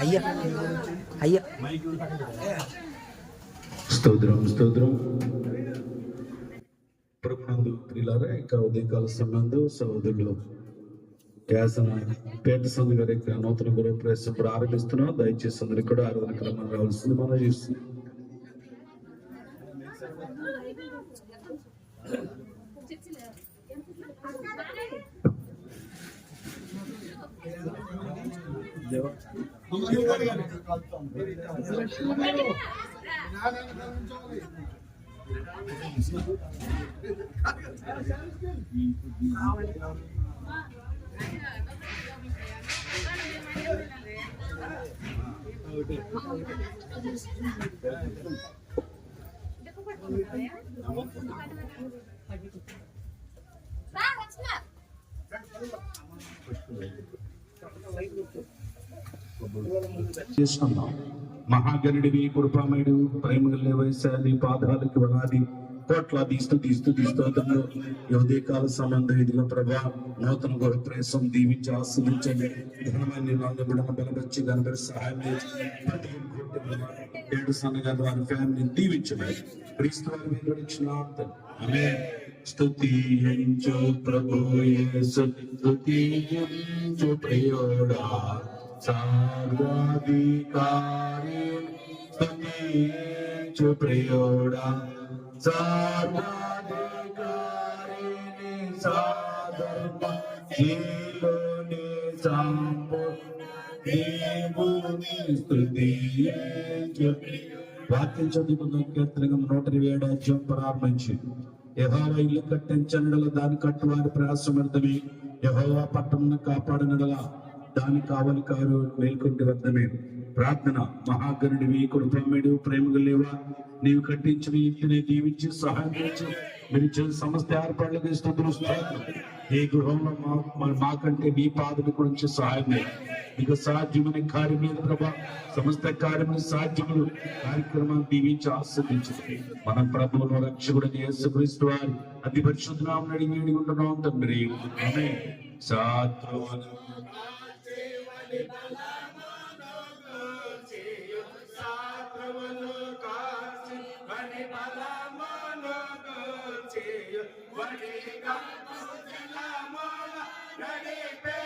అయ్యా అయ్యా స్తోత్రం స్తోత్రం ప్రభునందు ప్రియులారా ఇక ఉదయకాల సమయంలో సహోదరులు వ్యాసన పేట సంఘ గారి యొక్క నూతన గురు ప్రవేశం ఆరంభిస్తున్నాం దయచేసి అందరికి కూడా ఆరాధన క్రమం రావాల్సింది మనం చూస్తున్నాం Thank you. దేవా Bye, what's up? చేస్తున్నాం. మహాగణుడివి కృపామయుడు ప్రేమగల వైశాలి పాదాలకి వనాది కోట్లాది తీస్తూ తీస్తూ స్తోత్రంలో యువదే కాల సంబంధం ఇదిగో ప్రభా నూతన గృహ ప్రవేశం దీవించి ఆస్వాదించండి ఘనమైన నిన్ను బలపరిచి దానిపై సహాయం ఏడు సన్నగా వారి ఫ్యామిలీని దీవించండి క్రీస్తు వారి మీద ఇచ్చిన ఆమె స్తుతించు ప్రభు యేసు స్తుతించు ప్రియోడా సర్వాధికారి. స్తుతించు ప్రియోడా. సర్వాధికారిని సాధర్మ జీలోని సంపు దేవుని స్తుతించు వాక్యం చదువుకున్న కీర్తనగం నూట ఇరవై ఏడు అధ్యాయం ప్రారంభించి. యహోవ ఇల్లు కట్టించనడల దాని కట్టువారి ప్రయాసమర్థమే యహోవా పట్టణం కాపాడనడల దాని కావలి కారు మేల్కొంటి వద్దమే ప్రార్థన మహాగరుడివి కృపమ్మడు ప్రేమగా లేవా? నీవు కట్టించిన ఇంటిని దీవించి సహాయం చేసి మీరు చేసిన సమస్త ఏర్పాట్లకు స్థుతులు ఈ గృహంలో మా మా- మాకంటే మీ పాదల గురించి సహాయం మీకు సాధ్యమైన కార్యం మీద ప్రభా. సమస్త కార్యములు సాధ్యములు. కార్యక్రమాన్ని దీవించి ఆస్వాదించండి మన ప్రభువులు రక్షకుడు యేసుక్రీస్తు వారి అతి పరిశుద్ధనామని అడిగి వేడుకుంటున్నాం తండ్రి. సాధ్యం నడిపే